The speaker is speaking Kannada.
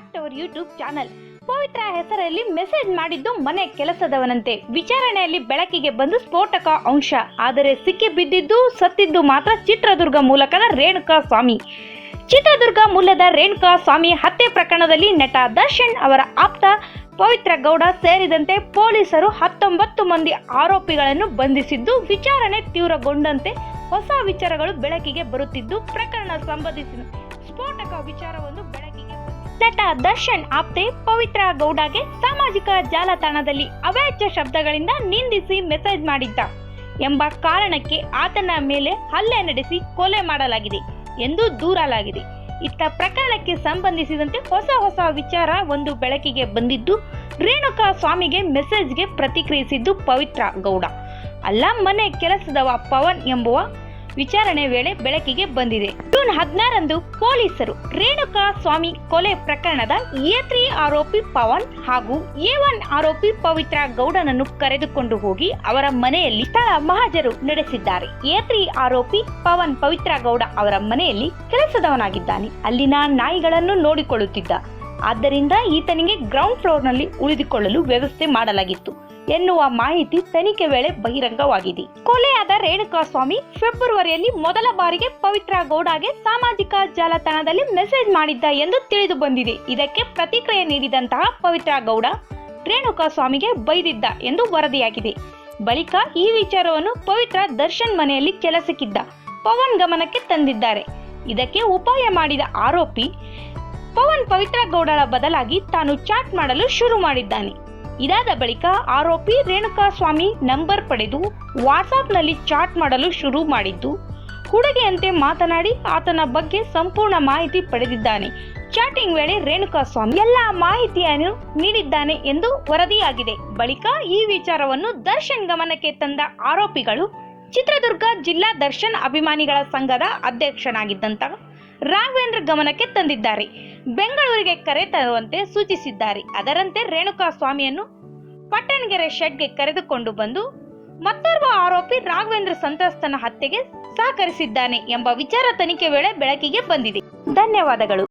ಬ್ಯಾಕ್ ಅವರ್ ಯೂಟ್ಯೂಬ್ ಚಾನಲ್ ಪವಿತ್ರ ಹೆಸರಲ್ಲಿ ಮೆಸೇಜ್ ಮಾಡಿದ್ದು ಮನೆ ಕೆಲಸದವನಂತೆ. ವಿಚಾರಣೆಯಲ್ಲಿ ಬೆಳಕಿಗೆ ಬಂದು ಸ್ಫೋಟಕ ಅಂಶ. ಆದರೆ ಸಿಕ್ಕಿ ಬಿದ್ದಿದ್ದು, ಸತ್ತಿದ್ದು ಮಾತ್ರ ಚಿತ್ರದುರ್ಗ ಮೂಲಕದ ರೇಣುಕಾ ಸ್ವಾಮಿ. ಚಿತ್ರದುರ್ಗ ಮೂಲದ ರೇಣುಕಾ ಸ್ವಾಮಿ ಹತ್ಯೆ ಪ್ರಕರಣದಲ್ಲಿ ನಟ ದರ್ಶನ್ ಅವರ ಆಪ್ತ ಪವಿತ್ರ ಗೌಡ ಸೇರಿದಂತೆ ಪೊಲೀಸರು ಹತ್ತೊಂಬತ್ತು ಮಂದಿ ಆರೋಪಿಗಳನ್ನು ಬಂಧಿಸಿದ್ದು, ವಿಚಾರಣೆ ತೀವ್ರಗೊಂಡಂತೆ ಹೊಸ ವಿಚಾರಗಳು ಬೆಳಕಿಗೆ ಬರುತ್ತಿದ್ದು, ಪ್ರಕರಣ ಸಂಬಂಧಿಸಿದ ಸ್ಫೋಟಕ ವಿಚಾರವನ್ನು ಬೆಳಕಿಗೆ. ನಟ ದರ್ಶನ್ ಆಪ್ತೆ ಪವಿತ್ರ ಗೌಡಗೆ ಸಾಮಾಜಿಕ ಜಾಲತಾಣದಲ್ಲಿ ಅವಾಚ್ಯ ಶಬ್ದಗಳಿಂದ ನಿಂದಿಸಿ ಮೆಸೇಜ್ ಮಾಡಿದ್ದ ಎಂಬ ಕಾರಣಕ್ಕೆ ಆತನ ಮೇಲೆ ಹಲ್ಲೆ ನಡೆಸಿ ಕೊಲೆ ಮಾಡಲಾಗಿದೆ ಎಂದು ದೂರಲಾಗಿದೆ. ಇತ್ತ ಪ್ರಕರಣಕ್ಕೆ ಸಂಬಂಧಿಸಿದಂತೆ ಹೊಸ ಹೊಸ ವಿಚಾರ ಒಂದು ಬೆಳಕಿಗೆ ಬಂದಿದ್ದು, ರೇಣುಕಾ ಸ್ವಾಮಿಗೆ ಮೆಸೇಜ್ಗೆ ಪ್ರತಿಕ್ರಿಯಿಸಿದ್ದು ಪವಿತ್ರ ಗೌಡ. ಅಲ್ಲ ಮನೆ ಕೆಲಸದವ ಪವನ್ ಎಂಬುವ ವಿಚಾರಣೆ ವೇಳೆ ಬೆಳಕಿಗೆ ಬಂದಿದೆ. ಜೂನ್ ಹದಿನಾರಂದು ಪೊಲೀಸರು ರೇಣುಕಾ ಸ್ವಾಮಿ ಕೊಲೆ ಪ್ರಕರಣದ ಎ ತ್ರೀ ಆರೋಪಿ ಪವನ್ ಹಾಗೂ ಎ ಒನ್ ಆರೋಪಿ ಪವಿತ್ರ ಗೌಡನನ್ನು ಕರೆದುಕೊಂಡು ಹೋಗಿ ಅವರ ಮನೆಯಲ್ಲಿ ಸ್ಥಳ ಮಹಾಜರು ನಡೆಸಿದ್ದಾರೆ. ಎ ತ್ರೀ ಆರೋಪಿ ಪವನ್ ಪವಿತ್ರ ಗೌಡ ಅವರ ಮನೆಯಲ್ಲಿ ಕೆಲಸದವನಾಗಿದ್ದಾನೆ. ಅಲ್ಲಿನ ನಾಯಿಗಳನ್ನು ನೋಡಿಕೊಳ್ಳುತ್ತಿದ್ದ ಆದ್ದರಿಂದ ಈತನಿಗೆ ಗ್ರೌಂಡ್ ಫ್ಲೋರ್ನಲ್ಲಿ ಉಳಿದುಕೊಳ್ಳಲು ವ್ಯವಸ್ಥೆ ಮಾಡಲಾಗಿತ್ತು. ಎನ್ನುವ ಮಾಹಿತಿ ತನಿಖೆ ವೇಳೆ ಬಹಿರಂಗವಾಗಿದೆ. ಕೊಲೆಯಾದ ರೇಣುಕಾ ಸ್ವಾಮಿ ಫೆಬ್ರವರಿಯಲ್ಲಿ ಮೊದಲ ಬಾರಿಗೆ ಪವಿತ್ರ ಗೌಡಗೆ ಸಾಮಾಜಿಕ ಜಾಲತಾಣದಲ್ಲಿ ಮೆಸೇಜ್ ಮಾಡಿದ್ದ ಎಂದು ತಿಳಿದು ಬಂದಿದೆ. ಇದಕ್ಕೆ ಪ್ರತಿಕ್ರಿಯೆ ನೀಡಿದಂತಹ ಪವಿತ್ರ ಗೌಡ ರೇಣುಕಾ ಸ್ವಾಮಿಗೆ ಬೈದಿದ್ದ ಎಂದು ವರದಿಯಾಗಿದೆ. ಬಳಿಕ ಈ ವಿಚಾರವನ್ನು ಪವಿತ್ರ ದರ್ಶನ್ ಮನೆಯಲ್ಲಿ ಕೆಲಸಕ್ಕಿದ್ದ ಪವನ್ ಗಮನಕ್ಕೆ ತಂದಿದ್ದಾರೆ. ಇದಕ್ಕೆ ಉಪಾಯ ಮಾಡಿದ ಆರೋಪಿ ಪವನ್ ಪವಿತ್ರ ಗೌಡರ ಬದಲಾಗಿ ತಾನು ಚಾಟ್ ಮಾಡಲು ಶುರು ಮಾಡಿದ್ದಾನೆ. ಇದಾದ ಬಳಿಕ ಆರೋಪಿ ರೇಣುಕಾ ಸ್ವಾಮಿ ನಂಬರ್ ಪಡೆದು ವಾಟ್ಸಾಪ್ನಲ್ಲಿ ಚಾಟ್ ಮಾಡಲು ಶುರು ಮಾಡಿದ್ದು ಹುಡುಗಿಯಂತೆ ಮಾತನಾಡಿ ಆತನ ಬಗ್ಗೆ ಸಂಪೂರ್ಣ ಮಾಹಿತಿ ಪಡೆದಿದ್ದಾನೆ. ಚಾಟಿಂಗ್ ವೇಳೆ ರೇಣುಕಾ ಸ್ವಾಮಿ ಎಲ್ಲ ಮಾಹಿತಿಯನ್ನು ನೀಡಿದ್ದಾನೆ ಎಂದು ವರದಿಯಾಗಿದೆ. ಬಳಿಕ ಈ ವಿಚಾರವನ್ನು ದರ್ಶನ್ ಗಮನಕ್ಕೆ ತಂದ ಆರೋಪಿಗಳು ಚಿತ್ರದುರ್ಗ ಜಿಲ್ಲಾ ದರ್ಶನ್ ಅಭಿಮಾನಿಗಳ ಸಂಘದ ಅಧ್ಯಕ್ಷನಾಗಿದ್ದಂತಹ ರಾಘವೇಂದ್ರ ಗಮನಕ್ಕೆ ತಂದಿದ್ದಾರೆ. ಬೆಂಗಳೂರಿಗೆ ಕರೆ ತರುವಂತೆ ಸೂಚಿಸಿದ್ದಾರೆ. ಅದರಂತೆ ರೇಣುಕಾ ಸ್ವಾಮಿಯನ್ನು ಪಟ್ಟಣಗೆರೆ ಶೆಡ್ಗೆ ಕರೆದುಕೊಂಡು ಬಂದು, ಮತ್ತೋರ್ವ ಆರೋಪಿ ರಾಘವೇಂದ್ರ ಸಂತ್ರಸ್ತನ ಹತ್ಯೆಗೆ ಸಹಕರಿಸಿದ್ದಾನೆ ಎಂಬ ವಿಚಾರ ತನಿಖೆ ವೇಳೆ ಬೆಳಕಿಗೆ ಬಂದಿದೆ. ಧನ್ಯವಾದಗಳು.